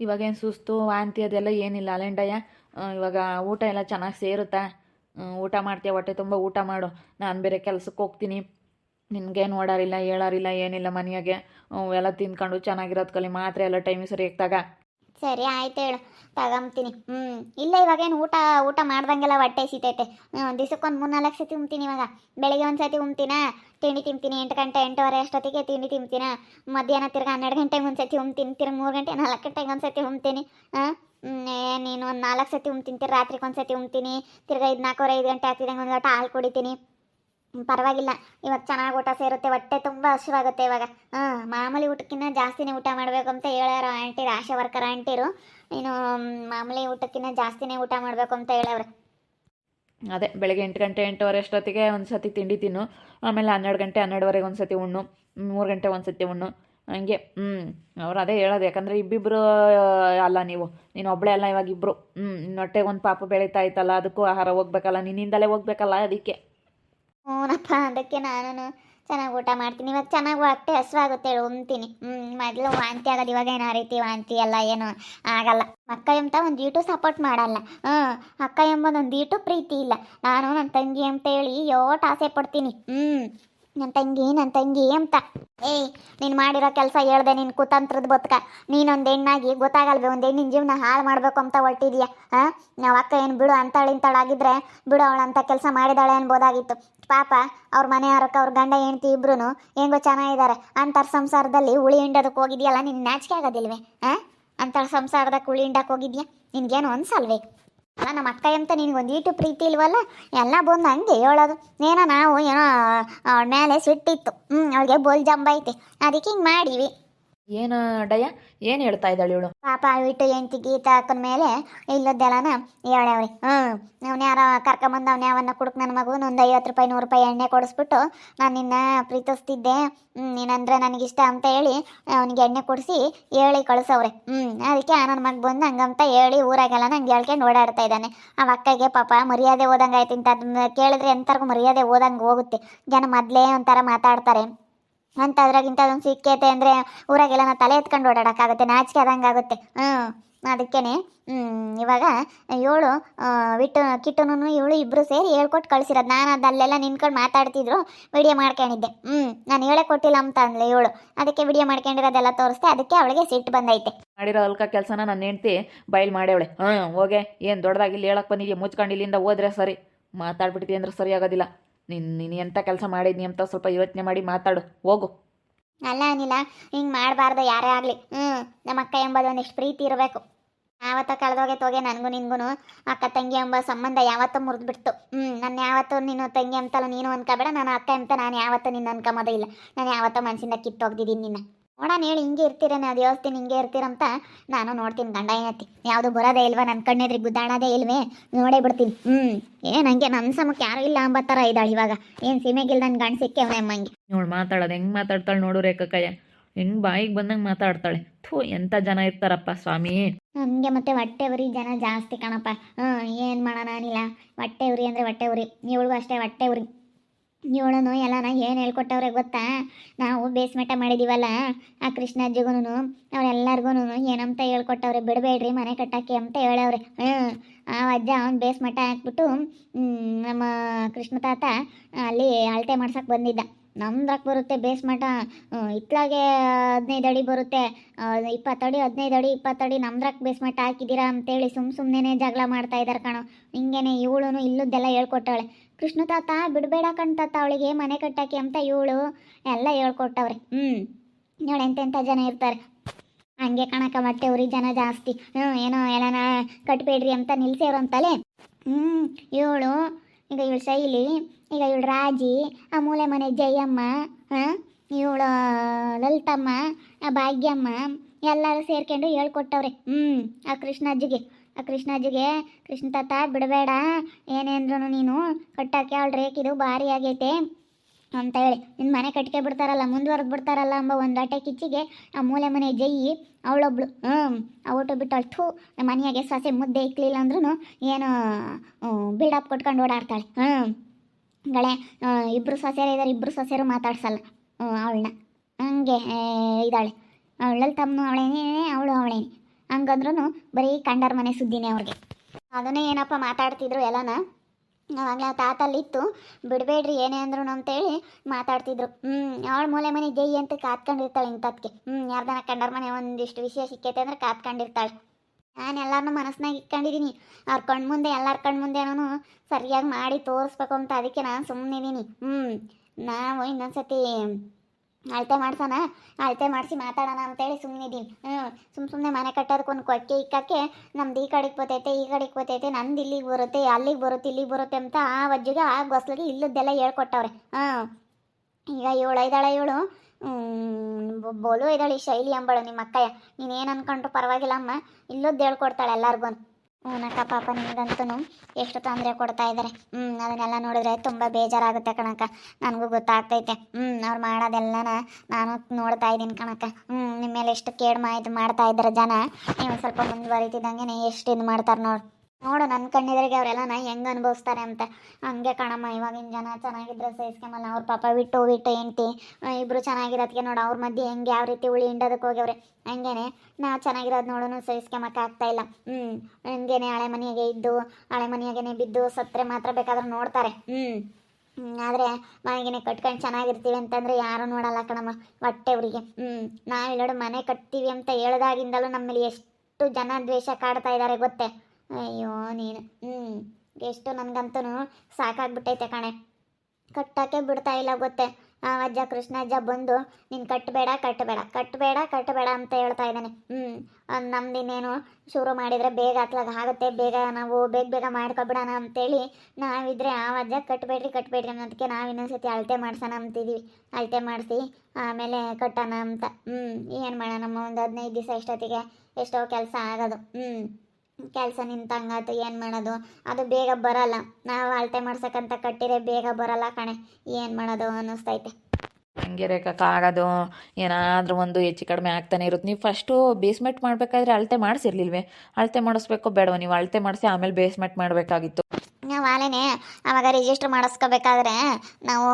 ಇವಾಗೇನು ಸುಸ್ತು, ವಾಂತಿ ಅದೆಲ್ಲ ಏನಿಲ್ಲ. ಅಲೆಂಡಯ್ಯ ಇವಾಗ ಊಟ ಎಲ್ಲ ಚೆನ್ನಾಗಿ ಸೇರುತ್ತಾ? ಊಟ ಮಾಡ್ತೀಯ? ಹೊಟ್ಟೆ ತುಂಬ ಊಟ ಮಾಡು. ನಾನು ಬೇರೆ ಕೆಲ್ಸಕ್ಕೆ ಹೋಗ್ತೀನಿ. ನಿನಗೆ ಓಡಾರಿಲ್ಲ, ಹೇಳಾರಿಲ್ಲ, ಏನಿಲ್ಲ ಮನೆಯಾಗೆ. ಎಲ್ಲ ತಿನ್ಕೊಂಡು ಚೆನ್ನಾಗಿರೋದು ಕಲಿ ಮಾತ್ರೆ ಎಲ್ಲ ಟೈಮಿಗೆ ಸರಿಯಾಗಿ ತಗ ಸರಿ, ಆಯ್ತು ಹೇಳು. ತಗೊಂತೀನಿ ಹ್ಞೂ ಇಲ್ಲ ಇವಾಗೇನು ಊಟ ಊಟ ಮಾಡ್ದಂಗೆಲ್ಲ ಹೊಟ್ಟೆ ಸೀತೈತೆ ದಿವಸಕ್ಕೊಂದು ಮೂರು ನಾಲ್ಕು ಸತಿ ಉಮ್ತೀನಿ ಇವಾಗ. ಬೆಳಿಗ್ಗೆ ಒಂದು ಸತಿ ಉಣ್ತೀನ ತಿಂಡಿ ತಿಂತೀನಿ ಎಂಟು ಗಂಟೆ, ಎಂಟೂವರೆ ಅಷ್ಟೊತ್ತಿಗೆ ತಿಂಡಿ ತಿಂತೀನ ಮಧ್ಯಾಹ್ನ ತಿರ್ಗಿ ಹನ್ನೆರಡು ಗಂಟೆಗೆ ಒಂದು ಸತಿ ಉಮ್ತೀನಿ ತಿರ್ಗಿ ಮೂರು ಗಂಟೆ, ನಾಲ್ಕು ಗಂಟೆಗೆ ಒಂದು ಸತಿ ಉಮ್ತೀನಿ ಹಾಂ ನೀನು ಒಂದು ನಾಲ್ಕು ಸತಿ ಉಣ್ತೀನಿ ರಾತ್ರಿಗೆ ಒಂದು ಸತಿ ಉಮ್ತೀನಿ ತಿರ್ಗಿ ಐದು ನಾಲ್ಕೂವರೆ, ಐದು ಗಂಟೆ ಆಗ್ತಿದ್ದಂಗೆ ಒಂದು ಲೋಟ ಹಾಲು ಕುಡಿತೀನಿ. ಪರವಾಗಿಲ್ಲ. ಇವಾಗ ಚೆನ್ನಾಗಿ ಊಟ ಸೇರುತ್ತೆ, ಹೊಟ್ಟೆ ತುಂಬ ಹಸಿವಾಗುತ್ತೆ ಇವಾಗ. ಹಾಂ, ಮಾಮೂಲಿ ಊಟಕ್ಕಿಂತ ಜಾಸ್ತಿನೇ ಊಟ ಮಾಡಬೇಕು ಅಂತ ಹೇಳ್ಯಾರ ಆಂಟಿರು ಆಶಾ ವರ್ಕರ್ ಆಂಟಿರು. ನೀನು ಮಾಮೂಲಿ ಊಟಕ್ಕಿಂತ ಜಾಸ್ತಿನೇ ಊಟ ಮಾಡಬೇಕು ಅಂತ ಹೇಳವ್ರೆ ಅದೇ, ಬೆಳಗ್ಗೆ ಎಂಟು ಗಂಟೆ, ಎಂಟುವರೆ ಅಷ್ಟೊತ್ತಿಗೆ ಒಂದು ಸತಿ ತಿಂಡಿ ತಿನ್ನು. ಆಮೇಲೆ ಹನ್ನೆರಡು ಗಂಟೆ ಹನ್ನೆರಡುವರೆಗೆ ಒಂದು ಸತಿ ಉಣ್ಣು. ಮೂರು ಗಂಟೆ ಒಂದು ಸತಿ ಉಣ್ಣು. ಹಂಗೆ ಹ್ಞೂ ಅವ್ರು ಅದೇ ಹೇಳೋದು. ಯಾಕಂದರೆ ಇಬ್ಬಿಬ್ಬರು ಅಲ್ಲ ನೀವು. ನೀನು ಒಬ್ಬಳೇ ಅಲ್ಲ ಇವಾಗ ಇಬ್ಬರು ಹ್ಞೂ ಹೊಟ್ಟೆಗೆ ಒಂದು ಪಾಪ ಬೆಳೀತಾ ಇತ್ತಲ್ಲ, ಅದಕ್ಕೂ ಆಹಾರ ಹೋಗ್ಬೇಕಲ್ಲ, ನಿನ್ನಿಂದಲೇ ಹೋಗ್ಬೇಕಲ್ಲ, ಅದಕ್ಕೆ. ಹ್ಞೂನಪ್ಪ, ಅದಕ್ಕೆ ನಾನು ಚೆನ್ನಾಗಿ ಊಟ ಮಾಡ್ತೀನಿ. ಇವಾಗ ಚೆನ್ನಾಗಿ ಹೊಟ್ಟೆ ಹಸುವಾಗುತ್ತೆ ಉಣ್ತೀನಿ. ಹ್ಞೂ ಮೊದಲು ವಾಂತಿ ಆಗೋದು, ಇವಾಗ ಏನೋ ರೀತಿ ವಾಂತಿ ಎಲ್ಲ ಏನು ಆಗಲ್ಲ. ಅಕ್ಕ ಎಂತ ಒಂದು ಈಟು ಸಪೋರ್ಟ್ ಮಾಡಲ್ಲ. ಹ್ಞೂ, ಅಕ್ಕ ಎಂಬುದೊಂದು ಈಟು ಪ್ರೀತಿ ಇಲ್ಲ. ನಾನು ನನ್ನ ತಂಗಿ ಅಂತ ಹೇಳಿ ಯೋಟ್ ಆಸೆ ಪಡ್ತೀನಿ. ಹ್ಞೂ ನನ್ನ ತಂಗಿ ನನ್ನ ತಂಗಿ ಅಂತ. ಏಯ್, ನೀನು ಮಾಡಿರೋ ಕೆಲಸ ಹೇಳ್ದೆ ನಿನ್ನ ಕುತಂತ್ರದ ಬದುಕ. ನೀನೊಂದು ಹೆಣ್ಣಾಗಿ ಗೊತ್ತಾಗಲ್ವೇ, ಒಂದು ಹೆಣ್ಣಿನ ಜೀವನ ಹಾಳು ಮಾಡಬೇಕು ಅಂತ ಹೊರಟಿದ್ಯಾ? ಹಾಂ ನಾವು ಅಕ್ಕ ಏನು ಬಿಡು ಅಂತಾಳಿಂತಾಳಾಗಿದ್ರೆ ಬಿಡು ಬಿಡು ಅಂತ ಕೆಲಸ ಮಾಡಿದಾಳೆ ಅನ್ಬೋದಾಗಿತ್ತು. ಪಾಪ ಅವ್ರ ಮನೆಯವ್ರಕ್ಕೆ ಅವ್ರ ಗಂಡ ಹೆಂಡ್ತಿ ಇಬ್ರು ಹೆಂಗೋ ಚೆನ್ನಾಗಿದ್ದಾರೆ ಅಂತರ ಸಂಸಾರದಲ್ಲಿ ಹುಳಿ ಹಿಂಡೋದಕ್ಕೆ ಹೋಗಿದ್ಯಲ್ಲ ನಿನ್ನ ನಾಚಿಕೆ ಆಗೋದಿಲ್ವೇ? ಹಾಂ ಅಂತರ ಸಂಸಾರದಾಗ ಹುಳಿ ಹಿಂಡಕ್ಕೆ ಹೋಗಿದ್ಯಾ? ನಿನಗೇನು ಅನ್ಸಲ್ವೇ? ಅಲ್ಲ ನಮ್ಮ ಅಕ್ಕ ಅಂತ ನಿನಗೊಂದು ಈಟು ಪ್ರೀತಿ ಇಲ್ವಲ್ಲ? ಎಲ್ಲ ಬಂದು ಹಂಗೆ ಹೇಳೋದು. ಏನೋ ನಾವು ಏನೋ ಅವಳ ಮೇಲೆ ಸಿಟ್ಟಿತ್ತು. ಹ್ಞೂ ಅವಳಿಗೆ ಬೋಲ್ ಜಂಬ ಐತೆ. ಅದಕ್ಕೆ ಹಿಂಗೆ ಮಾಡೀವಿ ಏನು ಡಯ್ಯ ಏನು ಹೇಳ್ತಾ ಇದ್ದಾಳೆ ಇವಳು? ಪಾಪ ಇಟ್ಟು ಎಂಟಿ ಗೀತ ಹಾಕೊಂಡ ಮೇಲೆ ಇಲ್ಲದ್ದೆಲ್ಲನ ಹೇಳವ್ರಿ. ಹ್ಞೂ ಅವ್ನು ಯಾರೋ ಕರ್ಕೊಂಬಂದು ಅವ್ನು ಯಾವನ್ನ ಕುಡುಕ್ ನನ್ನ ಮಗು ಒಂದು ಐವತ್ತು ರೂಪಾಯಿ, ನೂರು ರೂಪಾಯಿ ಎಣ್ಣೆ ಕೊಡಿಸ್ಬಿಟ್ಟು ನಾನು ನಿನ್ನ ಪ್ರೀತಿಸ್ತಿದ್ದೆ. ನೀನಂದ್ರೆ ನನಗಿಷ್ಟ ಅಂತ ಹೇಳಿ ಅವನಿಗೆ ಎಣ್ಣೆ ಕೊಡಿಸಿ ಹೇಳಿ ಕಳಿಸವ್ರೆ. ಹ್ಞೂ ಅದಕ್ಕೆ ನನ್ನ ಮಗ ಬಂದು ಹಂಗಂತ ಹೇಳಿ ಊರಾಗೆಲ್ಲ ನಂಗೆ ಹೇಳ್ಕೊಂಡು ಓಡಾಡ್ತಾ ಇದ್ದಾನೆ. ಆ ಅಕ್ಕಗೆ ಪಾಪ ಮರ್ಯಾದೆ ಹೋದಂಗೆ ಆಯ್ತು ಅಂತ ಅದನ್ನ ಕೇಳಿದ್ರೆ ಎಂಥರ್ಗೂ ಮರ್ಯಾದೆ ಹೋದಂಗೆ ಹೋಗುತ್ತೆ. ಜನ ಮೊದಲೇ ಒಂಥರ ಮಾತಾಡ್ತಾರೆ. ಅಂತ ಅದ್ರಾಗಿಂತ ಅದೊಂದು ಸಿಕ್ಕೈತೆ ಅಂದರೆ ಊರಾಗೆಲ್ಲ ನಾ ತಲೆ ಎತ್ಕೊಂಡು ಓಡಾಡೋಕ್ಕಾಗುತ್ತೆ, ನಾಚಿಕೆ ಆದಂಗೆ ಆಗುತ್ತೆ ಹ್ಞೂ ಅದಕ್ಕೇನೆ ಇವಾಗ ಇವಳು ವಿಟ್ಟು ಕಿಟ್ಟುನು ಇವಳು ಇಬ್ಬರು ಸೇರಿ ಹೇಳ್ಕೊಟ್ಟು ಕಳಿಸಿರೋದು. ನಾನು ಅದಲ್ಲೆಲ್ಲ ಅಲ್ಲೆಲ್ಲ ನಿನ್ಕೊಂಡು ಮಾತಾಡ್ತಿದ್ರು, ವಿಡಿಯೋ ಮಾಡ್ಕೊಂಡಿದ್ದೆ. ಹ್ಞೂ ನಾನು ಹೇಳೇ ಕೊಟ್ಟಿಲ್ಲ ಅಂತ ಅಂದ್ಲೆ ಇವಳು ಅದಕ್ಕೆ ವಿಡಿಯೋ ಮಾಡ್ಕೊಂಡಿರೋದೆಲ್ಲ ತೋರಿಸ್ದೆ, ಅದಕ್ಕೆ ಅವಳಿಗೆ ಸಿಟ್ಟು ಬಂದೈತೆ. ಮಾಡಿರೋ ಅಲ್ಕ ಕೆಲಸನ ನನ್ನ ಹೆಂಡ್ತಿ ಬಯಲು ಮಾಡೇವಳೆ ಹಾಂ ಹೋಗೆ, ಏನು ದೊಡ್ಡದಾಗಿ ಇಲ್ಲಿ ಹೇಳಕ್ಕೆ ಬಂದಿದ್ಯಾ, ಮುಚ್ಕೊಂಡು ಇಲ್ಲಿಂದ ಹೋದ್ರೆ ಸರಿ. ಮಾತಾಡ್ಬಿಡ್ತಿ ಅಂದ್ರೆ ಸರಿ ಆಗೋದಿಲ್ಲ. ನೀನು ನೀನು ಎಂಥ ಕೆಲಸ ಮಾಡಿದ್ನಿ ಅಂತ ಸ್ವಲ್ಪ ಯೋಚನೆ ಮಾಡಿ ಮಾತಾಡು, ಹೋಗು. ಅಲ್ಲ ಅನಿಲ, ಹಿಂಗೆ ಮಾಡಬಾರ್ದು ಯಾರೇ ಆಗಲಿ. ಹ್ಞೂ ನಮ್ಮ ಅಕ್ಕ ಎಂಬುದು ಒಂದಿಷ್ಟು ಪ್ರೀತಿ ಇರಬೇಕು. ಯಾವತ್ತ ಕಳೆದೋಗೆ ತೋಗೆ ನನಗೂ ನಿನ್ಗೂ ಅಕ್ಕ ತಂಗಿ ಎಂಬ ಸಂಬಂಧ ಯಾವತ್ತೂ ಮುರಿದು ಬಿಡ್ತು ಹ್ಞೂ ನಾನು ಯಾವತ್ತೂ ನೀನು ತಂಗಿ ಅಂತಲ್ಲ ನೀನು ಅನ್ಕೋಬೇಡ. ನಾನು ಅಕ್ಕ ಅಂತ ನಾನು ಯಾವತ್ತೂ ನಿನ್ನ ಅನ್ಕೊಂಬೋದೇ ಇಲ್ಲ. ನಾನು ಯಾವತ್ತೂ ಮನಸ್ಸಿಂದ ಕಿತ್ತೋಗ್ದಿದ್ದೀನಿ ನಿನ್ನ. ನೋಡೋಣ ಹೇಳಿ ಹಿಂಗೆ ಇರ್ತೀರೇನೆ ಅದು ಯೋಸ್ತೀನಿ ಹಿಂಗೆ ಇರ್ತೀರಂತ ನಾನು ನೋಡ್ತೀನಿ ಗಂಡ ಏನತ್ತಿ ಯಾವುದು ಬರೋದೇ ಇಲ್ವಾ? ನನ್ನ ಕಣ್ಣೆದ್ರಿಗೆ ಗುದ್ದಾಡೋದೇ ಇಲ್ವೇ? ನೋಡೇ ಬಿಡ್ತೀನಿ. ಹ್ಞೂ ಏನು ಹಂಗೆ ನನ್ನ ಸಮಕ್ಕೆ ಯಾರು ಇಲ್ಲ ಅಂಬತ್ತಾರ ಇದ್ದಾಳೆ ಇವಾಗ. ಏನು ಸೀಮೆಗಿಲ್ಲ ನನ್ನ ಗಂಡ ಸಿಕ್ಕೆ ಅವನಮ್ಮಂಗೆ ನೋಡಿ ಮಾತಾಡೋದು ಹೆಂಗೆ ಮಾತಾಡ್ತಾಳೆ ನೋಡು ರೇಖಕ್ಕಯ್ಯ ಹೆಂಗೆ ಬಾಯಿಗೆ ಬಂದಂಗೆ ಮಾತಾಡ್ತಾಳೆ. ಥೂ ಎಂಥ ಜನ ಇರ್ತಾರಪ್ಪ ಸ್ವಾಮಿ. ನಮಗೆ ಮತ್ತೆ ಹೊಟ್ಟೆ ಉರಿ ಜನ ಜಾಸ್ತಿ ಕಾಣಪ್ಪ. ಹ್ಞೂ ಏನು ಮಾಡೋಣ ಅನಿಲ್ಲ ಹೊಟ್ಟೆ ಉರಿ ಅಂದರೆ ಹೊಟ್ಟೆ ಉರಿ. ಇವಳಿಗೂ ಅಷ್ಟೇ ಹೊಟ್ಟೆ ಉರಿ. ಇವಳನು ಎಲ್ಲನ ಏನು ಹೇಳ್ಕೊಟ್ಟವ್ರೆ ಗೊತ್ತಾ? ನಾವು ಬೇಸ್ಮೆಟ ಮಾಡಿದ್ದೀವಲ್ಲ ಆ ಕೃಷ್ಣಜ್ಜಿಗೂನು ಅವ್ರೆಲ್ಲರಿಗೂ ಏನಂತ ಹೇಳ್ಕೊಟ್ಟವ್ರೆ, ಬಿಡಬೇಡ್ರಿ ಮನೆ ಕಟ್ಟಕ್ಕೆ ಅಂತ ಹೇಳವ್ರೆ. ಹ್ಞೂ ಆ ಅಜ್ಜ ಅವ್ನು ಬೇಸ್ಮಠ ಹಾಕ್ಬಿಟ್ಟು ನಮ್ಮ ಕೃಷ್ಣ ತಾತ ಅಲ್ಲಿ ಅಳತೆ ಮಾಡ್ಸಕ್ಕೆ ಬಂದಿದ್ದ. ನಮ್ದ್ರಾಕ್ ಬರುತ್ತೆ ಬೇಸ್ಮಠ ಇತ್ಲಾಗೆ ಹದಿನೈದು ಅಡಿ ಬರುತ್ತೆ. ಇಪ್ಪತ್ತಡಿ ಹದಿನೈದು ಅಡಿ ಇಪ್ಪತ್ತಡಿ ನಮ್ದ್ರಾಕ್ ಬೇಸ್ಮಠ ಹಾಕಿದ್ದೀರಾ ಅಂತೇಳಿ ಸುಮ್ ಸುಮ್ಮನೆ ಜಗಳ ಮಾಡ್ತಾ ಇದ್ದಾರೆ ಕಣೋ. ಹಿಂಗೇನೆ ಇವಳು ಇಲ್ಲದ್ದೆಲ್ಲ ಹೇಳ್ಕೊಟ್ಟಾಳೆ ಕೃಷ್ಣ ತಾತ ಬಿಡಬೇಡ ಕಣ್ ತಾತ ಅವಳಿಗೆ, ಮನೆ ಕಟ್ಟಕ್ಕೆ ಅಂತ ಇವಳು ಎಲ್ಲ ಹೇಳ್ಕೊಟ್ಟವ್ರೆ. ಹ್ಞೂ ನೋಡಿ ಎಂತೆಂಥ ಜನ ಇರ್ತಾರೆ. ಹಂಗೆ ಕಣಕ ಮತ್ತೆ ಅವ್ರಿಗೆ ಜನ ಜಾಸ್ತಿ. ಹ್ಞೂ ಏನೋ ಎಲ್ಲನ ಕಟ್ಬೇಡ್ರಿ ಅಂತ ನಿಲ್ಸೇವ್ರು ಅಂತಲೆ ಹ್ಞೂ ಇವಳು, ಈಗ ಇವಳು ಶೈಲಿ, ಈಗ ಇವಳು ರಾಜಿ, ಆ ಮೂಲೆ ಮನೆ ಜಯಮ್ಮ ಹಾಂ ಇವಳು ಲಲಿತಮ್ಮ ಭಾಗ್ಯಮ್ಮ, ಎಲ್ಲರೂ ಸೇರ್ಕೊಂಡು ಹೇಳ್ಕೊಟ್ಟವ್ರೆ. ಹ್ಞೂ ಆ ಕೃಷ್ಣಜ್ಜಿಗೆ. ಆ ಕೃಷ್ಣಜ್ಜಿಗೆ ಕೃಷ್ಣ ತಾತ, ಬಿಡಬೇಡ. ಏನೇಂದ್ರೂ ನೀನು? ಕಟ್ಟಕ್ಕೆ ಅವಳು ಇದು ಭಾರಿ ಆಗೈತೆ. ಅಂತ ಹೇಳಿ. ನಿನ್ನ ಮನೆ ಕಟ್ಕೆ ಬಿಡ್ತಾರಲ್ಲ ಮುಂದುವರೆದು ಬಿಡ್ತಾರಲ್ಲ ಅಂಬ ಒಂದು ಅಟೆ ಕಿಚ್ಚಿಗೆ, ಆ ಮೂಲೆ ಮನೆ ಜೈ, ಅವಳೊಬ್ಳು. ಹ್ಞೂ ಅವಟ್ಟು ಬಿಟ್ಟು ಅಷ್ಟು ನಮ್ಮ ಮನೆಯಾಗೆ ಸೊಸೆ ಮುದ್ದೆ ಇಕ್ಲಿಲ್ಲ ಅಂದ್ರೂ ಏನು ಬಿಲ್ಡಪ್ ಕೊಟ್ಕೊಂಡು ಓಡಾಡ್ತಾಳೆ. ಹ್ಞೂ ಗಳೆ ಇಬ್ಬರು ಸೊಸೆಯರು ಇದ್ದಾರೆ ಇಬ್ಬರು ಸೊಸೆಯರು ಮಾತಾಡ್ಸಲ್ಲ. ಅವಳನ್ನ ಹಂಗೆ ಇದ್ದಾಳೆ ಅವಳಲ್ಲಿ ತಮ್ಮ ಅವಳೇನೇ, ಅವಳು ಅವಳೇನೆ. ಹಂಗಂದ್ರೂ ಬರೀ ಕಂಡರ ಮನೆ ಸುದ್ದಿನೇ ಅವ್ರಿಗೆ. ಅದನ್ನೇ ಏನಪ್ಪ ಮಾತಾಡ್ತಿದ್ರು ಎಲ್ಲನ? ಅವಾಗಲೇ ತಾತಲ್ಲಿತ್ತು, ಬಿಡಬೇಡ್ರಿ ಏನೇ ಅಂದ್ರು ಅಂತೇಳಿ ಮಾತಾಡ್ತಿದ್ರು. ಹ್ಞೂ ಅವಳ ಮೂಲೆ ಮನೆ ಜೈ ಅಂತ ಕಾತ್ಕೊಂಡಿರ್ತಾಳೆ ಇಂಥದ್ಕೆ. ಹ್ಞೂ ಯಾರ್ದನ ಕಂಡರ ಮನೆ ಒಂದಿಷ್ಟು ವಿಷಯ ಸಿಕ್ಕೈತೆ ಅಂದ್ರೆ ಕಾತ್ಕೊಂಡಿರ್ತಾಳೆ. ನಾನು ಎಲ್ಲರನ್ನೂ ಮನಸ್ಸಿನಾಗ ಇಟ್ಕೊಂಡಿದ್ದೀನಿ ಅವ್ರ ಕಣ್ಮುಂದೆ ಎಲ್ಲರ ಕಣ್ ಮುಂದೆ ನಾನು ಸರಿಯಾಗಿ ಮಾಡಿ ತೋರಿಸ್ಬೇಕು ಅಂತ ಅದಕ್ಕೆ ನಾನು ಸುಮ್ಮನಿದ್ದೀನಿ ಹ್ಞೂ ನಾವು ಇನ್ನೊಂದ್ಸತಿ ಅಳತೆ ಮಾಡ್ಸೋಣ, ಅಳತೆ ಮಾಡಿಸಿ ಮಾತಾಡೋಣ ಅಂತೇಳಿ ಸುಮ್ಮನಿದ್ದೀನಿ ಹ್ಞೂ ಸುಮ್ಮ ಸುಮ್ಮನೆ ಮನೆ ಕಟ್ಟೋದಕ್ಕೆ ಒಂದು ಕೊಕ್ಕೆ ಇಕ್ಕಕ್ಕೆ ನಮ್ದು ಈ ಕಡೆಗೆ ಬರ್ತೈತೆ, ಈ ಕಡೆಗೆ ಬರ್ತೈತೆ, ನಂದು ಇಲ್ಲಿಗೆ ಬರುತ್ತೆ, ಅಲ್ಲಿಗೆ ಬರುತ್ತೆ, ಇಲ್ಲಿಗೆ ಬರುತ್ತೆ ಅಂತ ಆ ವಜ್ಜಿಗೆ, ಆ ಗೊಸ್ಲಿಗೆ ಇಲ್ಲದ್ದೆಲ್ಲ ಹೇಳ್ಕೊಟ್ಟವ್ರೆ. ಹಾಂ ಈಗ ಏಳು ಐದಾಳೆ ಏಳು. ಬೋಲು ಐದಾಳಿ ಶೈಲಿ ಅಂಬಳು ನಿಮ್ಮ ಅಕ್ಕಯ್ಯ ನೀನೇನು ಅನ್ಕೊಂಡ್ರು ಪರವಾಗಿಲ್ಲ ಅಮ್ಮ. ಇಲ್ಲದ್ದು ಹೇಳ್ಕೊಡ್ತಾಳೆ ಎಲ್ಲರಿಗೂ ಹ್ಞೂನಕ್ಕ, ಪಾಪ ನಿಮಗಂತೂ ಎಷ್ಟು ತೊಂದರೆ ಕೊಡ್ತಾ ಇದ್ದಾರೆ ಹ್ಞೂ ಅದನ್ನೆಲ್ಲ ನೋಡಿದ್ರೆ ತುಂಬ ಬೇಜಾರಾಗುತ್ತೆ ಕಣಕ್ಕ. ನನಗೂ ಗೊತ್ತಾಗ್ತೈತೆ. ಹ್ಞೂ ಅವ್ರು ಮಾಡೋದೆಲ್ಲನ ನಾನು ನೋಡ್ತಾ ಇದ್ದೀನಿ ಕಣಕ್ಕ. ಹ್ಞೂ ನಿಮ್ಮ ಮೇಲೆ ಎಷ್ಟು ಕೇಡ್ ಮಾಹಿತಿ ಮಾಡ್ತಾ ಇದ್ದಾರೆ ಜನ. ನೀವು ಸ್ವಲ್ಪ ಮುಂದುವರಿತಿದ್ದಂಗೆ ಎಷ್ಟು ಇದು ಮಾಡ್ತಾರೆ ನೋಡು. ನೋಡು ನನ್ನ ಕಣ್ಣಿದ್ರಿಗೆ ಅವರೆಲ್ಲನ ಹೆಂಗೆ ಅನುಭವಿಸ್ತಾರೆ ಅಂತ. ಹಂಗೆ ಕಣಮ್ಮ, ಇವಾಗಿನ ಜನ ಚೆನ್ನಾಗಿದ್ರೆ ಸಹಿಸ್ಕೊಂಬಲ್ಲ ಅವ್ರ ಪಾಪ ಬಿಟ್ಟು ಬಿಟ್ಟು ಹೆಂಡ್ತಿ ಇಬ್ಬರು ಚೆನ್ನಾಗಿರೋದಕ್ಕೆ ನೋಡು, ಅವ್ರ ಮಧ್ಯೆ ಹೆಂಗೆ ಯಾವ ರೀತಿ ಉಳಿ ಹಿಂಡೋದಕ್ಕೆ ಹೋಗ್ಯವ್ರೆ. ಹಂಗೇನೆ ನಾವು ಚೆನ್ನಾಗಿರೋದು ನೋಡೋನು ಸಹಿಸ್ಕೊಂಬಕ್ಕೆ ಆಗ್ತಾ ಇಲ್ಲ. ಹ್ಞೂ ಹಂಗೇನೆ ಹಳೆ ಮನೆಯಾಗೆ ಇದ್ದು, ಹಳೆ ಮನೆಯಾಗೇನೆ ಬಿದ್ದು ಸತ್ತರೆ ಮಾತ್ರ ಬೇಕಾದ್ರೆ ನೋಡ್ತಾರೆ. ಹ್ಞೂ ಆದರೆ ಮನೆಗೇನೆ ಕಟ್ಕೊಂಡು ಚೆನ್ನಾಗಿರ್ತೀವಿ ಅಂತಂದರೆ ಯಾರೂ ನೋಡಲ್ಲ ಕಣಮ್ಮ ಹೊಟ್ಟೆವ್ರಿಗೆ ಹ್ಞೂ ನಾವೆಲ್ಲರೂ ಮನೆ ಕಟ್ತೀವಿ ಅಂತ ಹೇಳ್ದಾಗಿಂದಲೂ ನಮ್ಮಲ್ಲಿ ಎಷ್ಟು ಜನ ದ್ವೇಷ ಕಾಡ್ತಾ ಇದ್ದಾರೆ ಗೊತ್ತೇ. ಅಯ್ಯೋ, ನೀನು. ಹ್ಞೂ ಎಷ್ಟು ನನಗಂತೂ ಸಾಕಾಗ್ಬಿಟ್ಟೈತೆ ಕಣೆ. ಕಟ್ಟಕ್ಕೆ ಬಿಡ್ತಾ ಇಲ್ಲ ಗೊತ್ತೇ. ಆ ಅಜ್ಜ ಕೃಷ್ಣ ಅಜ್ಜ ಬಂದು, ನೀನು ಕಟ್ಟಬೇಡ ಕಟ್ಟಬೇಡ ಕಟ್ಟಬೇಡ ಕಟ್ಟಬೇಡ ಅಂತ ಹೇಳ್ತಾ ಇದ್ದಾನೆ. ಹ್ಞೂ ನಮ್ದು ಇನ್ನೇನು ಶುರು ಮಾಡಿದರೆ ಬೇಗ ಹತ್ಲಾಗ ಆಗುತ್ತೆ. ಬೇಗ ನಾವು ಬೇಗ ಬೇಗ ಮಾಡ್ಕೊಬಿಡೋಣ ಅಂತೇಳಿ ನಾವಿದ್ರೆ ಆ ಅಜ್ಜ ಕಟ್ಟಬೇಡ್ರಿ ಕಟ್ಟಬೇಡ್ರಿ ಅನ್ನೋದಕ್ಕೆ ನಾವು ಇನ್ನೊಂದ್ಸತಿ ಅಳತೆ ಮಾಡ್ಸೋಣ ಅಂತಿದ್ದೀವಿ ಅಳತೆ ಮಾಡಿಸಿ ಆಮೇಲೆ ಕಟ್ಟೋಣ ಅಂತ. ಹ್ಞೂ ಏನು ಮಾಡೋಣಮ್ಮ, ಒಂದು ಹದಿನೈದು ದಿವಸ ಎಷ್ಟೊತ್ತಿಗೆ ಎಷ್ಟೋ ಕೆಲಸ ಆಗೋದು. ಹ್ಞೂ ಕೆಲಸ ನಿಂತಂಗಾತು ಏನು ಮಾಡೋದು? ಅದು ಬೇಗ ಬರಲ್ಲ. ನಾವು ಅಳತೆ ಮಾಡ್ಸಕ್ಕಂತ ಕಟ್ಟಿರೆ ಬೇಗ ಬರಲ್ಲ ಕಣೆ. ಏನು ಮಾಡೋದು ಅನ್ನಿಸ್ತೈತೆ. ಹಂಗೆ ಆಗೋದು. ಏನಾದರೂ ಒಂದು ಹೆಚ್ಚು ಕಡಿಮೆ ಆಗ್ತಾನೆ ಇರುತ್ತೆ. ನೀವು ಫಸ್ಟು ಬೇಸ್ಮೆಂಟ್ ಮಾಡಬೇಕಾದ್ರೆ ಅಳತೆ ಮಾಡಿಸಿರ್ಲಿಲ್ವೇ? ಅಳತೆ ಮಾಡಿಸ್ಬೇಕು ಬೇಡವ? ನೀವು ಅಳತೆ ಮಾಡಿಸಿ ಆಮೇಲೆ ಬೇಸ್ಮೆಂಟ್ ಮಾಡಬೇಕಾಗಿತ್ತು. ನಾವು ಅವಾಗ ರಿಜಿಸ್ಟ್ರ್ ಮಾಡಿಸ್ಕೋಬೇಕಾದ್ರೆ ನಾವು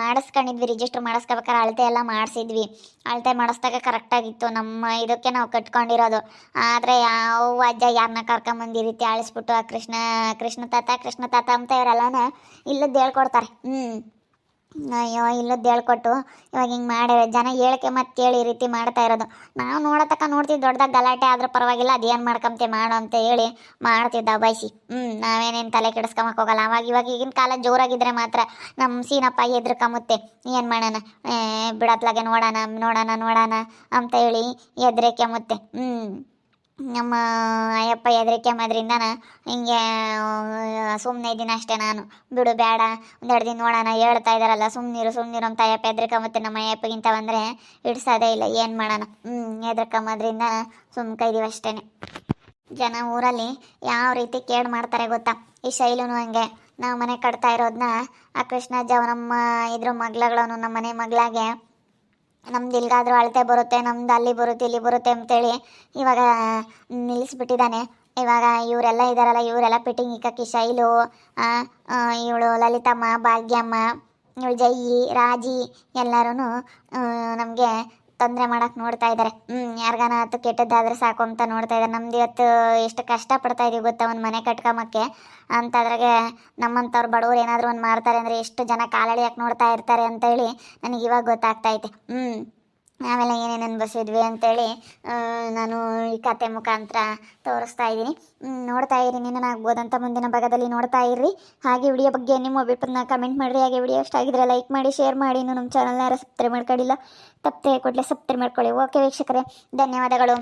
ಮಾಡಿಸ್ಕೊಂಡಿದ್ವಿ ರಿಜಿಸ್ಟ್ರ್ ಮಾಡಿಸ್ಕೋಬೇಕಾದ್ರೆ ಅಳತೆ ಎಲ್ಲ ಮಾಡಿಸಿದ್ವಿ. ಅಳತೆ ಮಾಡಿಸ್ದಾಗ ಕರೆಕ್ಟಾಗಿತ್ತು ನಮ್ಮ ಇದಕ್ಕೆ ನಾವು ಕಟ್ಕೊಂಡಿರೋದು. ಆದರೆ ಯಾವ ಅಜ್ಜ ಯಾರನ್ನ ಕರ್ಕೊಂಬಂದು ಈ ರೀತಿ ಅಳಿಸ್ಬಿಟ್ಟು ಆ ಕೃಷ್ಣ ಕೃಷ್ಣ ತಾತ ಕೃಷ್ಣ ತಾತ ಅಂತ ಇವರೆಲ್ಲನ ಇಲ್ಲದ್ದು ಹೇಳ್ಕೊಡ್ತಾರೆ. ಹ್ಞೂ ಅಯ್ಯೋ ಇಲ್ಲದ್ದು ಹೇಳ್ಕೊಟ್ಟು. ಇವಾಗ ಹಿಂಗೆ ಮಾಡ್ಯಾರೆ ಜನ ಹೇಳಿಕೆ ಮತ್ತೆ ಕೇಳಿ ಈ ರೀತಿ ಮಾಡ್ತಾ ಇರೋದು. ನಾವು ನೋಡತಕ್ಕ ನೋಡ್ತೀವಿ, ದೊಡ್ಡದಾಗ ಗಲಾಟೆ ಆದ್ರೂ ಪರವಾಗಿಲ್ಲ ಅದೇನು ಮಾಡ್ಕೊಂತೆ ಮಾಡು ಅಂತ ಹೇಳಿ ಮಾಡ್ತಿದ್ದ ಬಯಸಿ ಹ್ಞೂ ನಾವೇನೇನು ತಲೆ ಕೆಡಿಸ್ಕೊಂಬಕ್ ಹೋಗಲ್ಲ. ಅವಾಗ ಇವಾಗ ಈಗಿನ ಕಾಲ ಜೋರಾಗಿದ್ರೆ ಮಾತ್ರ ನಮ್ಮ ಸೀನಪ್ಪ ಎದ್ರಕಂಬುತ್ತೆ ಏನು ಮಾಡೋಣ? ಬಿಡತ್ಲಾಗೆ ನೋಡೋಣ ನೋಡೋಣ ನೋಡೋಣ ಅಂತ ಹೇಳಿ ಎದ್ರೆಕೆಂಬುತ್ತೆ ಹ್ಞೂ ನಮ್ಮ ಅಯ್ಯಪ್ಪ ಹೆದರಿಕೆ ಮಾಡೋದ್ರಿಂದ ಹಿಂಗೆ ಸುಮ್ಮನೆ ಇದ್ದೀನಿ ಅಷ್ಟೇ ನಾನು. ಬಿಡು, ಬೇಡ. ಒಂದೆರಡು ದಿನ ನೋಡೋಣ. ಹೇಳ್ತಾ ಇದ್ದಾರಲ್ಲ ಸುಮ್ಮನಿರು ಸುಮ್ಮನಿರು ಅಂತ ಅಯ್ಯಪ್ಪ ಮತ್ತೆ ನಮ್ಮ ಅಯ್ಯಪ್ಪಗಿಂತ ಬಂದರೆ ಇಡ್ಸೋದೇ ಇಲ್ಲ. ಏನು ಮಾಡೋಣ? ಹ್ಞೂ ಹೆದ್ರಿಕೊಂಬೋದ್ರಿಂದ ಸುಮ್ಕ ಇದೀವಿ ಅಷ್ಟೇ. ಜನ ಊರಲ್ಲಿ ಯಾವ ರೀತಿ ಕೇಡ್ ಮಾಡ್ತಾರೆ ಗೊತ್ತಾ? ಈ ಶೈಲೂ ಹಂಗೆ. ನಾವು ಮನೆ ಕಟ್ತಾ ಇರೋದನ್ನ ಆ ಕೃಷ್ಣಜ್ಜ ನಮ್ಮ ಇದ್ರ ಮಗ್ಳಗಳನ್ನು ನಮ್ಮ ಮನೆ ಮಗಳಾಗೆ ನಮ್ದು ಇಲ್ಗಾದ್ರೂ ಅಳತೆ ಬರುತ್ತೆ, ನಮ್ದು ಅಲ್ಲಿ ಬರುತ್ತೆ, ಇಲ್ಲಿ ಬರುತ್ತೆ ಅಂತೇಳಿ ಇವಾಗ ನಿಲ್ಲಿಸ್ಬಿಟ್ಟಿದ್ದಾನೆ. ಇವಾಗ ಇವರೆಲ್ಲ ಇದ್ದಾರಲ್ಲ ಇವರೆಲ್ಲ ಪಿಟ್ಟಿಂಗ್ ಇಕ್ಕಿ ಶೈಲು ಇವಳು ಲಲಿತಮ್ಮ, ಭಾಗ್ಯಮ್ಮ, ಇವಳು ಜಯಿ ರಾಜಿ ಎಲ್ಲರೂ ನಮಗೆ ತೊಂದರೆ ಮಾಡೋಕೆ ನೋಡ್ತಾ ಇದ್ದಾರೆ ಹ್ಞೂ ಯಾರಿಗಾನ ಅದು ಕೆಟ್ಟದ್ದಾದ್ರೆ ಸಾಕು ಅಂತ ನೋಡ್ತಾ ಇದ್ದಾರೆ ನಮ್ದು ಇವತ್ತು ಎಷ್ಟು ಕಷ್ಟಪಡ್ತಾ ಇದೀವಿ ಗೊತ್ತಾ ಒಂದು ಮನೆ ಕಟ್ಕೊಂಬಕ್ಕೆ ಅಂತದ್ರಾಗೆ ನಮ್ಮಂಥವ್ರು ಬಡವ್ರು ಏನಾದರೂ ಒಂದು ಮಾಡ್ತಾರೆ ಅಂದರೆ ಎಷ್ಟು ಜನ ಕಾಲಳಿಯಕ್ಕೆ ನೋಡ್ತಾ ಇರ್ತಾರೆ ಅಂತೇಳಿ ನನಗೆ ಇವಾಗ ಗೊತ್ತಾಗ್ತೈತೆ ಹ್ಞೂ ನಾವೆಲ್ಲ ಏನೇನು ಅನುಭವಿಸಿದ್ವಿ ಅಂತೇಳಿ ನಾನು ಈ ಕತೆ ಮುಖಾಂತರ ತೋರಿಸ್ತಾ ಇದ್ದೀನಿ. ನೋಡ್ತಾ ಇರಿ ನೀನು ಆಗ್ಬೋದಂತ ಮುಂದಿನ ಭಾಗದಲ್ಲಿ ನೋಡ್ತಾ ಇರ್ರಿ. ಹಾಗೆ ವಿಡಿಯೋ ಬಗ್ಗೆ ನಿಮ್ಮ ಅಭಿಪ್ರಾಯನ ಕಮೆಂಟ್ ಮಾಡಿರಿ. ಹಾಗೆ ವಿಡಿಯೋ ಇಷ್ಟ ಆಗಿದ್ರೆ ಲೈಕ್ ಮಾಡಿ ಶೇರ್ ಮಾಡಿ. ಇನ್ನು ನಮ್ಮ ಚಾನಲ್ನ ಯಾರು ಸಬ್ಸ್ಕ್ರೈಬ್ ಮಾಡ್ಕೊಂಡಿಲ್ಲ, ತಪ್ಪದೆ ಕೂಡಲೇ ಸಬ್ಸ್ಕ್ರೈಬ್ ಮಾಡ್ಕೊಳ್ಳಿ. ಓಕೆ ವೀಕ್ಷಕರೇ, ಧನ್ಯವಾದಗಳು.